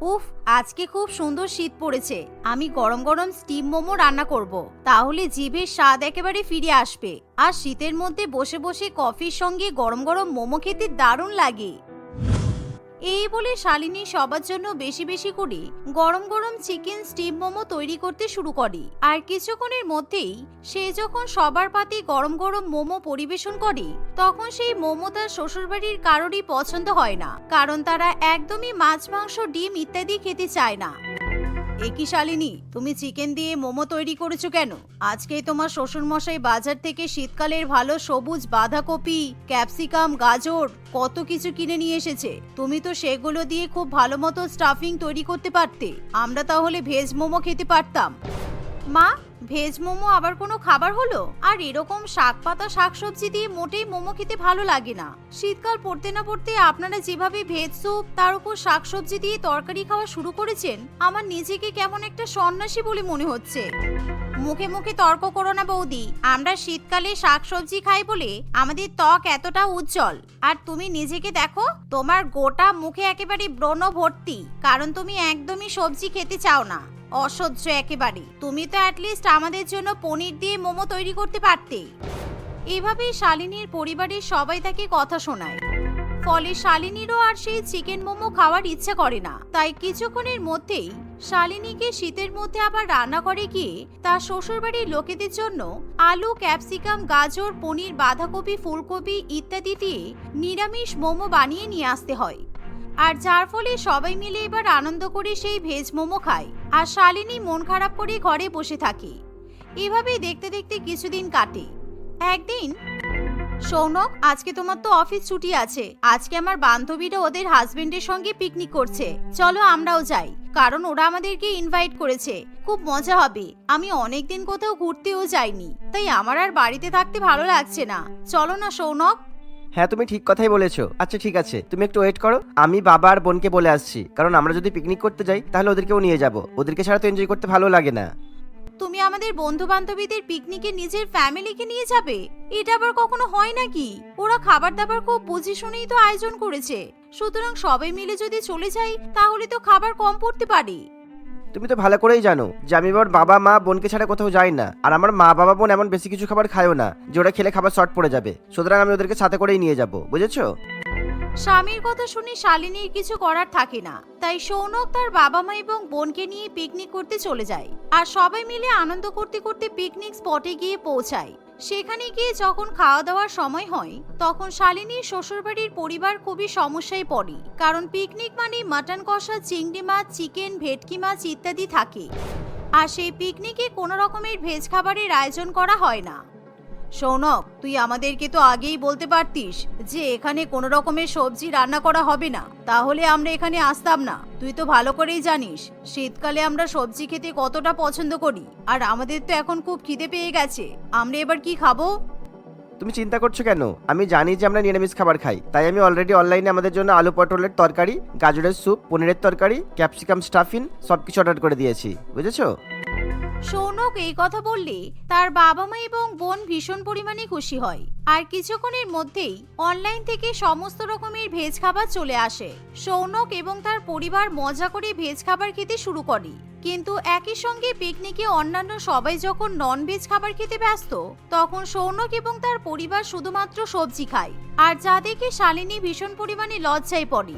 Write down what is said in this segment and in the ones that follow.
উফ, আজকে খুব সুন্দর শীত পড়েছে। আমি গরম গরম স্টিম মোমো রান্না করব। তাহলে জিভের স্বাদ একেবারে ফিরে আসবে। আর শীতের মধ্যে বসে বসে কফির সঙ্গে গরম গরম মোমো খেতে দারুণ লাগে। এই বলে শালিনী সবার জন্য বেশি বেশি করে গরম গরম চিকেন স্টিম মোমো তৈরি করতে শুরু করে। আর কিছুক্ষণের মধ্যেই সে যখন সবার পাতে গরম গরম মোমো পরিবেশন করে, তখন সেই মোমো তার শ্বশুরবাড়ির কারোরই পছন্দ হয় না, কারণ তারা একদমই মাছ, মাংস, ডিম ইত্যাদি খেতে চায় না। একই শালিনী? তুমি চিকেন দিয়ে মোমো তৈরি করেছ কেন? আজকে তোমার শ্বশুরমশাই বাজার থেকে শীতকালের ভালো সবুজ বাঁধাকপি, ক্যাপসিকাম, গাজর, কত কিছু কিনে নিয়ে এসেছে। তুমি তো সেগুলো দিয়ে খুব ভালো মতো স্টাফিং তৈরি করতে পারতে। আমরা তাহলে ভেজ মোমো খেতে পারতাম। মা ভেজ মোমো আবার কোনো খাবার হলো? আর এরকম শাক পাতা, শাকসবজি দিয়ে মোটেই মোমো খেতে ভালো লাগে না। শীতকাল পড়তে না পড়তে আপনারা যেভাবে ভেজ স্যুপ, তার উপর শাকসবজি দিয়ে তরকারি খাওয়া শুরু করেছেন, আমার নিজেকে কেমন একটা সন্ন্যাসী বলে মনে হচ্ছে। মুখে মুখে তর্ক করো না বৌদি, আমরা শীতকালে শাকসবজি খাই বলে আমাদের ত্বক এতটা উজ্জ্বল। আর তুমি নিজেকে দেখো, তোমার গোটা মুখে একেবারে ব্রণ ভর্তি কারণ তুমি একদমই সবজি খেতে চাও না। অসহ্য একেবারে তুমি তো অ্যাটলিস্ট আমাদের জন্য পনির দিয়ে মোমো তৈরি করতে পারতে এভাবেই শালিনীর পরিবারের সবাই তাকে কথা শোনায়। ফলে শালিনীরও আর সেই চিকেন মোমো খাওয়ার ইচ্ছে করে না। তাই কিছুক্ষণের মধ্যেই শালিনীকে শীতের মধ্যে আবার রান্না করে গিয়ে তার শ্বশুরবাড়ির লোকেদের জন্য আলু, ক্যাপসিকাম, গাজর, পনির, বাঁধাকপি, ফুলকপি ইত্যাদি দিয়ে নিরামিষ মোমো বানিয়ে নিয়ে আসতে হয়। আর যার ফলে সবাই মিলে এবার আনন্দ করে সেই ভেজ মোমো খায় আর শালিনী মন খারাপ করে ঘরে বসে থাকে। এভাবেই দেখতে দেখতে কিছুদিন কাটে। একদিন, সৌনক, আজকে তোমার তো অফিস ছুটি আছে। আজকে আমার বান্ধবীরা ওদের হাজবেন্ডের সঙ্গে পিকনিক করছে। চলো আমরাও যাই। কারণ ওরা আমাদেরকে ইনভাইট করেছে। খুব মজা হবে। আমি অনেকদিন কোথাও ঘুরতেও যাইনি। তাই আমার আর বাড়িতে থাকতে ভালো লাগছে না। চলো না, সৌনক। হ্যাঁ তুমি ঠিক কথাই বলেছ। আচ্ছা ঠিক আছে। তুমি একটু ওয়েট করো। আমি বাবা আর বোনকে বলে আসছি। কারণ আমরা যদি পিকনিক করতে যাই, তাহলে ওদেরকেও নিয়ে যাব। ওদেরকে ছাড়া তো এনজয় করতে ভালো লাগে না। তুমি আমাদের বন্ধু বান্ধবীদের পিকনিকে নিজের ফ্যামিলিকে নিয়ে যাবে? এটা আবার কখনো হয় নাকি? ওরা খাবার দাবার খুব বুঝে শুনেই তো আয়োজন করেছে। সুতরাং সবাই মিলে যদি চলে যাই, তাহলে তো খাবার কম পড়তে পারে। তুমি তো ভালো করেই জানো যে আমি আমার বাবা, মা, বোনকে ছাড়া কোথাও যাই না। আর আমার মা, বাবা, বোন এমন বেশি কিছু খাবার খায়ও না যে ওরা খেলে খাবার শর্ট পড়ে যাবে। সুতরাং আমি ওদেরকে সাথে করেই নিয়ে যাব। বুঝেছ? স্বামীর কথা শুনে শালিনীর কিছু করার থাকে না। তাই সৌনক তার বাবা মা এবং বোনকে নিয়ে পিকনিক করতে চলে যায়। আর সবাই মিলে আনন্দ করতে করতে পিকনিক স্পটে গিয়ে পৌঁছায়। সেখানে গিয়ে যখন খাওয়া দাওয়ার সময় হয়, তখন শালিনীর শ্বশুরবাড়ির পরিবার খুবই সমস্যায় পড়ে। কারণ পিকনিক মানে মাটন কষা, চিংড়ি মাছ চিকেন ভেটকি মাছ ইত্যাদি থাকে। আর সেই পিকনিকে কোনো রকমের ভেজ খাবারের আয়োজন করা হয় না। সৌনক, তুই আমাদেরকে তো আগেই বলতে পারতিস যে এখানে কোনো রকমের সবজি রান্না করা হবে না। তাহলে আমরা এখানে আসতাম না। তুই তো ভালো করেই জানিস, শীতকালে আমরা সবজি খেতে কতটা পছন্দ করি। আর আমাদের তো এখন খুব খিদে পেয়ে গেছে। আমরা এবার কি খাব? তুমি চিন্তা করছ কেন? আমি জানি যে আমরা নিরামিষ খাবার খাই। তাই আমি অলরেডি অনলাইনে আমাদের জন্য আলু পটলের তরকারি, গাজরের স্যুপ পনিরের তরকারি ক্যাপসিকাম স্টাফিন সব কিছু অর্ডার করে দিয়েছি। বুঝেছ? সৌনক এই কথা বললে তার বাবা মা এবং বোন ভীষণ পরিমাণে খুশি হয়। আর কিছুক্ষণের মধ্যেই অনলাইন থেকে সমস্ত রকমের ভেজ খাবার চলে আসে। সৌনক এবং তার পরিবার মজা করে ভেজ খাবার খেতে শুরু করে। কিন্তু একই সঙ্গে পিকনিকে অন্যান্য সবাই যখন নন ভেজ খাবার খেতে ব্যস্ত, তখন সৌনক এবং তার পরিবার শুধুমাত্র সবজি খায়। আর যা দেখে শালিনী ভীষণ পরিমাণে লজ্জায় পড়ে।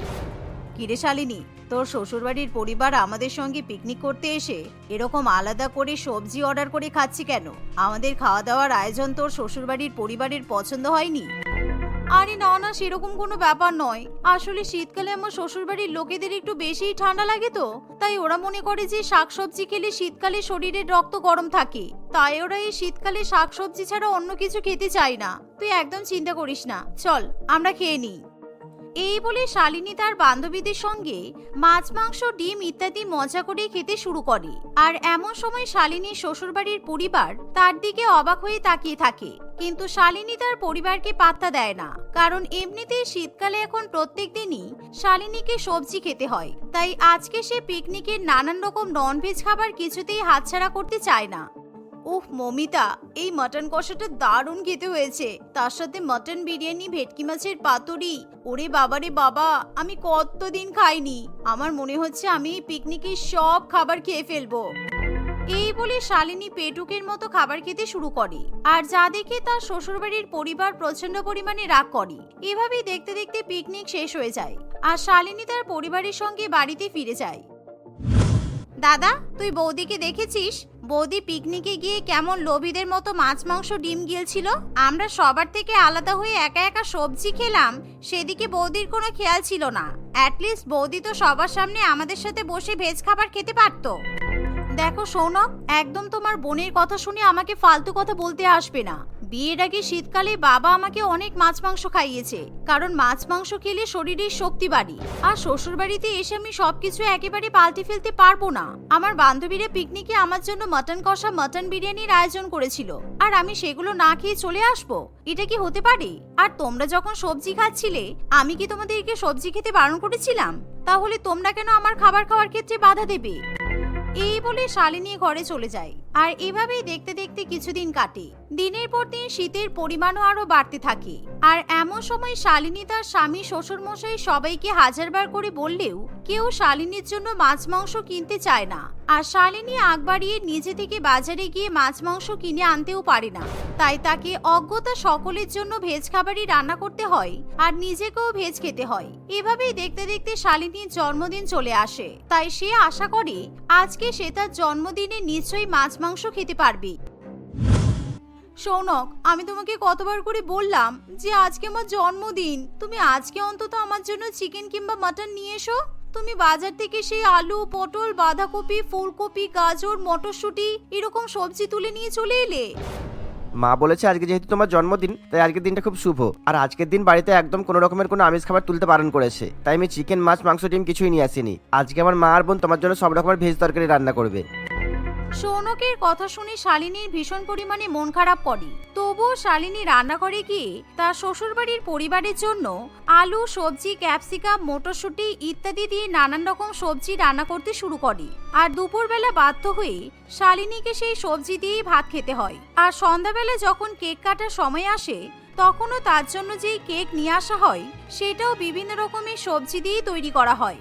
কিরে শালিনী, তোর শ্বশুরবাড়ির পরিবার আমাদের সঙ্গে পিকনিক করতে এসে এরকম আলাদা করে সবজি অর্ডার করে খাচ্ছি কেন? আমাদের খাওয়া দাওয়ার আয়োজন তোর শ্বশুরবাড়ির পরিবারের পছন্দ হয়নি? আরে না না, সেরকম কোনো ব্যাপার নয়। আসলে শীতকালে আমার শ্বশুরবাড়ির লোকেদের একটু বেশিই ঠান্ডা লাগে তো। তাই ওরা মনে করে যে শাকসবজি খেলে শীতকালে শরীরের রক্ত গরম থাকে। তাই ওরা এই শীতকালে শাকসবজি ছাড়া অন্য কিছু খেতে চায় না। তুই একদম চিন্তা করিস না। চল, আমরা খেয়ে নিই। এই বলে শালিনী তার বান্ধবীদের সঙ্গে মাছ, মাংস, ডিম ইত্যাদি মজা করে খেতে শুরু করে। আর এমন সময় শালিনীর শ্বশুরবাড়ির পরিবার তার দিকে অবাক হয়ে তাকিয়ে থাকে। কিন্তু শালিনী তার পরিবারকে পাত্তা দেয় না। কারণ এমনিতেই শীতকালে এখন প্রত্যেক দিনই শালিনীকে সবজি খেতে হয়। তাই আজকে সে পিকনিকের নানান রকম ননভেজ খাবার কিছুতেই হাতছাড়া করতে চায় না। উফ, মমিতা, এই মাটন কষাটা দারুণ খেতে হয়েছে। তার সাথে মাটন বিরিয়ানি, ভেটকি মাছের পাতুরি। ওরে বাবারে বাবা, আমি কতদিন খাইনি। আমার মনে হচ্ছে আমি এই পিকনিকের সব খাবার খেয়ে ফেলব। এই বলে শালিনী পেটুকের মতো খাবার খেতে শুরু করে। আর যা দেখে তার শ্বশুরবাড়ির পরিবার প্রচণ্ড পরিমাণে রাগ করে। এভাবেই দেখতে দেখতে পিকনিক শেষ হয়ে যায়। আর শালিনী তার পরিবারের সঙ্গে বাড়িতে ফিরে যায়। দাদা, তুই বৌদিকে দেখেছিস? বৌদি পিকনিকে গিয়ে কেমন লোভীদের মতো মাছ, মাংস, ডিম গিলছিল? আমরা সবার থেকে আলাদা হয়ে একা একা সবজি খেলাম, সেদিকে বৌদির কোনো খেয়াল ছিল না। অ্যাটলিস্ট বৌদি তো সবার সামনে আমাদের সাথে বসে ভেজ খাবার খেতে পারতো। দেখো সৌনক একদম তোমার বোনের কথা শুনে আমাকে ফালতু কথা বলতে আসবে না। বিয়ের আগে শীতকালে বাবা আমাকে অনেক মাছ মাংস খাইয়েছে, কারণ মাছ মাংস খেলে শরীরের শক্তি বাড়ি। আর শ্বশুর বাড়িতে এসে আমি সবকিছু একেবারে পাল্টে ফেলতে পারব না। আমার বান্ধবীরা পিকনিকে আমার জন্য মাটন কষা মাটন বিরিয়ানির আয়োজন করেছিল, আর আমি সেগুলো না খেয়ে চলে আসব? এটা কি হতে পারে? আর তোমরা যখন সবজি খাচ্ছিলে, আমি কি তোমাদেরকে সবজি খেতে বারণ করেছিলাম? তাহলে তোমরা কেন আমার খাবার খাওয়ার ক্ষেত্রে বাধা দেবে? এই বলে শালিনী ঘরে চলে যায়। আর এভাবেই দেখতে দেখতে কিছুদিন কাটে। দিনের পর দিন শীতের পরিমাণও আরও বাড়তে থাকে। আর এমন সময় শালিনী তার স্বামী শ্বশুরমশাই সবাইকে হাজারবার করে বললেও কেউ শালিনীর জন্য মাছ মাংস কিনতে চায় না। আর শালিনী আগ বাড়িয়ে নিজে থেকে বাজারে গিয়ে মাছ, মাংস কিনে আনতেও পারে না। তাই তাকে অজ্ঞতা সকলের জন্য ভেজ খাবারই রান্না করতে হয় আর নিজেকেও ভেজ খেতে হয়। এভাবেই দেখতে দেখতে শালিনীর জন্মদিন চলে আসে। তাই সে আশা করে, আজকে সে তার জন্মদিনে নিশ্চয়ই মাছ, মাংস খেতে পারবে। সৌনক, আমি তোমাকে কতবার করে বললাম যে আজকে আমার জন্মদিন। তুমি আজকে অন্তত আমার জন্য চিকেন কিংবা মাটন নিয়ে এসো। তুমি বাজার থেকে সেই আলু, পটল, বাঁধাকপি, ফুলকপি, গাজর, মটরশুঁটি এরকম সবজি তুলে নিয়ে চলে এলে? মা বলেছে আজকে যেহেতু তোমার জন্মদিন, তাই আজকের দিনটা খুব শুভ। আর আজকের দিন বাড়িতে একদম কোনো রকমের কোনো আমিষ খাবার তুলতে বারণ করেছে। তাই আমি চিকেন মাছ, মাংস, ডিম কিছুই নিয়ে আসিনি। আজকে আমার মা আর বোন তোমার জন্য সব রকমের ভেজ তরকারি রান্না করবে। সৌনকের কথা শুনে শালিনীর ভীষণ পরিমাণে মন খারাপ করে। তবুও শালিনী রান্নাঘরে গিয়ে তার শ্বশুরবাড়ির পরিবারের জন্য আলু, সবজি, ক্যাপসিকাম, মটরশুঁটি ইত্যাদি দিয়ে নানান রকম সবজি রান্না করতে শুরু করে। আর দুপুরবেলা বাধ্য হয়ে শালিনীকে সেই সবজি দিয়েই ভাত খেতে হয়। আর সন্ধ্যাবেলা যখন কেক কাটার সময় আসে, তখনও তার জন্য যেই কেক নিয়ে আসা হয়, সেটাও বিভিন্ন রকমের সবজি দিয়েই তৈরি করা হয়।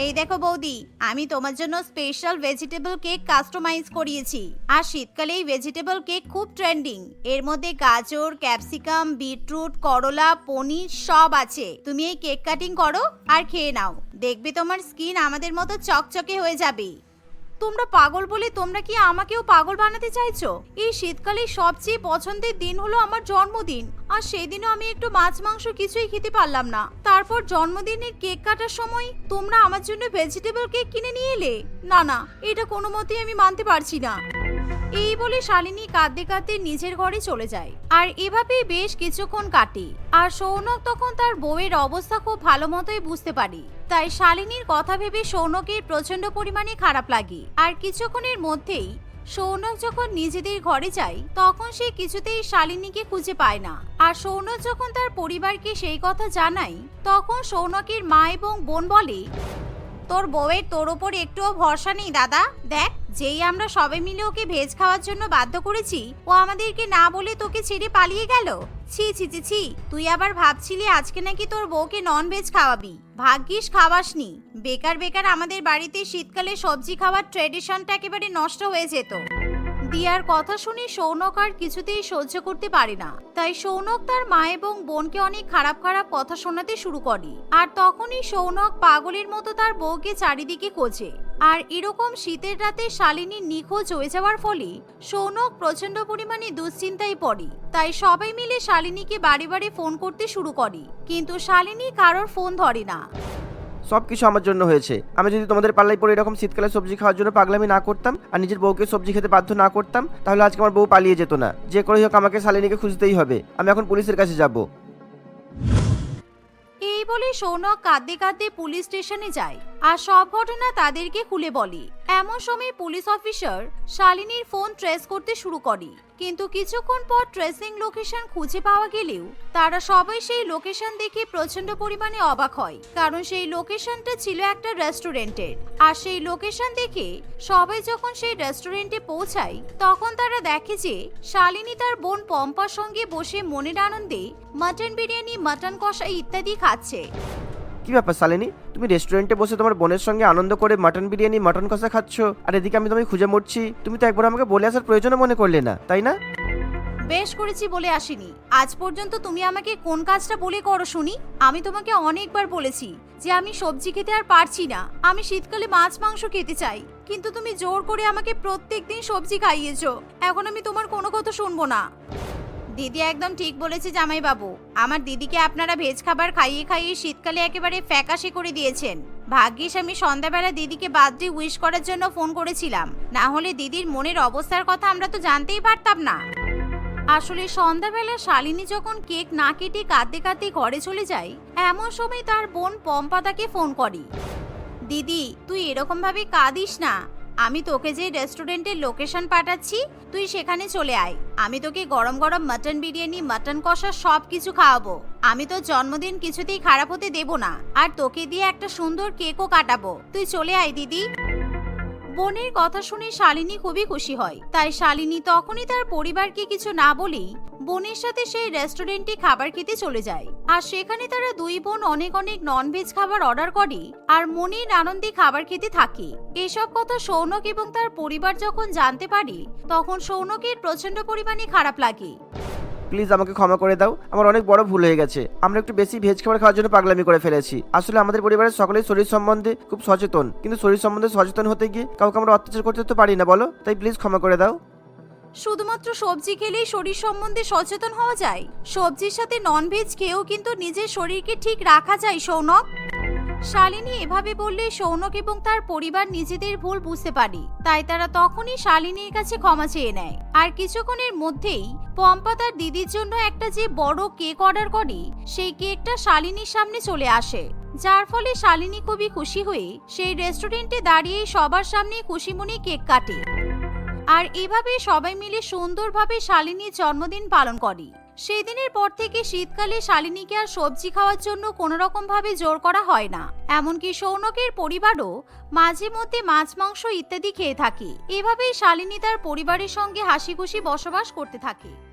এই দেখো বৌদি, আমি তোমার জন্য স্পেশাল ভেজিটেবল কেক কাস্টমাইজ করিয়েছি। আর শীতকালে এই ভেজিটেবল কেক খুব ট্রেন্ডিং এর মধ্যে গাজর ক্যাপসিকাম বিটরুট করলা, পনির সব আছে। তুমি এই কেক কাটিং করো আর খেয়ে নাও। দেখবে তোমার স্কিন আমাদের মতো চকচকে হয়ে যাবে। তোমরা পাগল বলে তোমরা কি আমাকেও পাগল বানাতে চাইছো? এই শীতকালে সবচেয়ে পছন্দের দিন হলো আমার জন্মদিন। আর সেই দিনও আমি একটু মাছ, মাংস কিছুই খেতে পারলাম না। তারপর জন্মদিনের কেক কাটার সময় তোমরা আমার জন্য ভেজিটেবল কেক কিনে নিয়ে এলে? না না, এটা কোনো মতেই আমি মানতে পারছি না। এই বলে শালিনী কাঁদতে কাঁদতে নিজের ঘরে চলে যায়। আর এভাবেই বেশ কিছুক্ষণ কাটে। আর সৌনক তখন তার বউয়ের অবস্থা খুব ভালো মতোই বুঝতে পারে। তাই শালিনীর কথা ভেবে সৌনকের প্রচণ্ড পরিমাণে খারাপ লাগে। আর কিছুক্ষণের মধ্যেই সৌনক যখন নিজেদের ঘরে যায়, তখন সে কিছুতেই শালিনীকে খুঁজে পায় না। আর সৌনক যখন তার পরিবারকে সেই কথা জানায়, তখন সৌনকের মা এবং বোন বলে তোর বউয়ের তোর ওপর একটুও ভরসা নেই, দাদা। দেখ, যেই আমরা সবে মিলে ওকে ভেজ খাওয়ার জন্য বাধ্য করেছি, ও আমাদেরকে না বলে তোকে ছেড়ে পালিয়ে গেল। ছি ছি ছি ছি, তুই আবার ভাবছিলি আজকে নাকি তোর বউকে নন ভেজ খাওয়াবি? ভাগ্যিস খাওয়াসনি। বেকার বেকার আমাদের বাড়িতে শীতকালে সবজি খাওয়ার ট্রেডিশনটা একেবারে নষ্ট হয়ে যেত। দিয়ার কথা শুনে সৌনক আর কিছুতেই সহ্য করতে পারে না। তাই সৌনক তার মা এবং বোনকে অনেক খারাপ খারাপ কথা শোনাতে শুরু করে। আর তখনই সৌনক পাগলের মতো তার বউকে চারিদিকে খোঁজে। আর এরকম শীতের রাতে শালিনী নিখোঁজ হয়ে যাওয়ার ফলে সৌনক প্রচণ্ড পরিমাণে দুশ্চিন্তায় পড়ে। তাই সবাই মিলে শালিনীকে বাড়ি বাড়ি ফোন করতে শুরু করে। কিন্তু শালিনী কারোর ফোন ধরে না। সব কিছু আমার জন্য হয়েছে। আমি যদি তোমাদের পাল্লাই পড়ে এরকম শীতকালে সবজি খাওয়ার জন্য পাগলামি না করতাম আর নিজের বউকে সবজি খেতে বাধ্য না করতাম, তাহলে আজকে আমার বউ পালিয়ে যেত না। যে করেই হোক আমাকে শালিনীকে খুঁজতেই হবে। আমি এখন পুলিশের কাছে যাব। এই বলে সৌনক কাঁদতে কাঁদতে পুলিশ স্টেশনে যায়। আর সব ঘটনা তাদেরকে খুলে বলে। এমন সময় পুলিশ অফিসার শালিনীর ফোন ট্রেস করতে শুরু করে। কিন্তু কিছুক্ষণ পর ট্রেসিং লোকেশন খুঁজে পাওয়া গেলেও তারা সবাই সেই লোকেশন দেখে প্রচণ্ড পরিমাণে অবাক হয়। কারণ সেই লোকেশনটা ছিল একটা রেস্টুরেন্টের। আর সেই লোকেশন দেখে সবাই যখন সেই রেস্টুরেন্টে পৌঁছায়, তখন তারা দেখে যে শালিনী তার বোন পম্পার সঙ্গে বসে মনের আনন্দে মাটন বিরিয়ানি, মাটন কষা ইত্যাদি খাচ্ছে। কি ব্যাপার শালিনী? তুমি রেস্টুরেন্টে বসে তোমার বোনের সঙ্গে আনন্দ করে মাটন বিরিয়ানি মাটন কষা খাচ্ছ, আর এদিকে আমি তোমায় খুঁজে মরছি। তুমি তো একবার আমাকে বলে আসার প্রয়োজনও মনে করলে না, তাই না? বেশ করেছি বলে আসিনি। আজ পর্যন্ত তুমি আমাকে কোন কাজটা বলে করো শুনি? আমি তোমাকে অনেকবার বলেছি যে আমি সবজি খেতে আর পারছি না। আমি শীতকালে মাছ, মাংস খেতে চাই। কিন্তু তুমি জোর করে আমাকে প্রত্যেক দিন সবজি খাইয়েছো। এখন আমি তোমার কোনো কথা শুনব না। দিদি একদম ঠিক বলেছে জামাই বাবু আমার দিদিকে আপনারা ভেজ খাবার খাইয়ে খাইয়ে শীতকালে একেবারে ফ্যাকাশে করে দিয়েছেন। ভাগ্যিস আমি সন্ধ্যাবেলা দিদিকে বার্থডে উইশ করার জন্য ফোন করেছিলাম। না হলে দিদির মনের অবস্থার কথা আমরা তো জানতেই পারতাম না। আসলে সন্ধ্যাবেলা শালিনী যখন কেক না কেটে কাঁদতে কাঁদতে ঘরে চলে যায়, এমন সময় তার বোন পম্পা তাকে ফোন করে। দিদি, তুই এরকম ভাবে কাঁদিস না। আমি তোকে যে রেস্টুরেন্টের লোকেশন পাঠাচ্ছি, তুই সেখানে চলে আয়। আমি তোকে গরম গরম মাটন বিরিয়ানি, মাটন কষা সব কিছু খাওয়াবো। আমি তো জন্মদিন কিছুতেই খারাপ হতে দেব না। আর তোকে দিয়ে একটা সুন্দর কেকও কাটাবো। তুই চলে আয়, দিদি। বোনের কথা শুনে শালিনী খুবই খুশি হয়। তাই শালিনী তখনই তার পরিবারকে কিছু না বলেই বোনের সাথে সেই রেস্টুরেন্টে খাবার খেতে চলে যায়। আর সেখানে তারা দুই বোন অনেক অনেক ননভেজ খাবার অর্ডার করে আর মনির আনন্দে খাবার খেতে থাকে। এসব কথা সৌনক এবং তার পরিবার যখন জানতে পারে, তখন সৌনকের প্রচণ্ড পরিমাণে খারাপ লাগে। প্লিজ আমাকে ক্ষমা করে দাও। আমার অনেক বড় ভুল হয়ে গেছে। আমরা একটু বেশি ভেজ খাবার খাওয়ার জন্য পাগলামি করে ফেলেছি। আসলে আমাদের পরিবারের সকলেই শরীর সম্বন্ধে খুব সচেতন। কিন্তু শরীর সম্বন্ধে সচেতন হতে গিয়ে কাউকে আমরা অত্যাচার করতে তো পারি না, বলো? তাই প্লিজ ক্ষমা করে দাও। শুধুমাত্র সবজি খেলেই শরীর সম্বন্ধে সচেতন হওয়া যায়? সবজির সাথে ননভেজ খেয়েও কিন্তু নিজের শরীরকে ঠিক রাখা যায়, সৌনক। শালিনী এভাবে বললে সৌনক এবং তার পরিবার নিজেদের ভুল বুঝতে পারে। তাই তারা তখনই শালিনীর কাছে ক্ষমা চেয়ে নেয়। আর কিছুক্ষণের মধ্যেই পম্পা তার দিদির জন্য একটা যে বড় কেক অর্ডার করে, সেই কেকটা শালিনীর সামনে চলে আসে। যার ফলে শালিনী খুবই খুশি হয়ে সেই রেস্টুরেন্টে দাঁড়িয়ে সবার সামনে খুশিমনি কেক কাটে। আর এভাবে সবাই মিলে সুন্দরভাবে শালিনীর জন্মদিন পালন করে। সেই দিনের পর থেকে শীতকালে শালিনীকে আর সবজি খাওয়ার জন্য কোনো রকম ভাবে জোর করা হয় না। এমনকি সৌনকের পরিবারও মাঝে মধ্যে মাছ, মাংস ইত্যাদি খেয়ে থাকে। এভাবেই শালিনী তার পরিবারের সঙ্গে হাসিখুশি বসবাস করতে থাকে।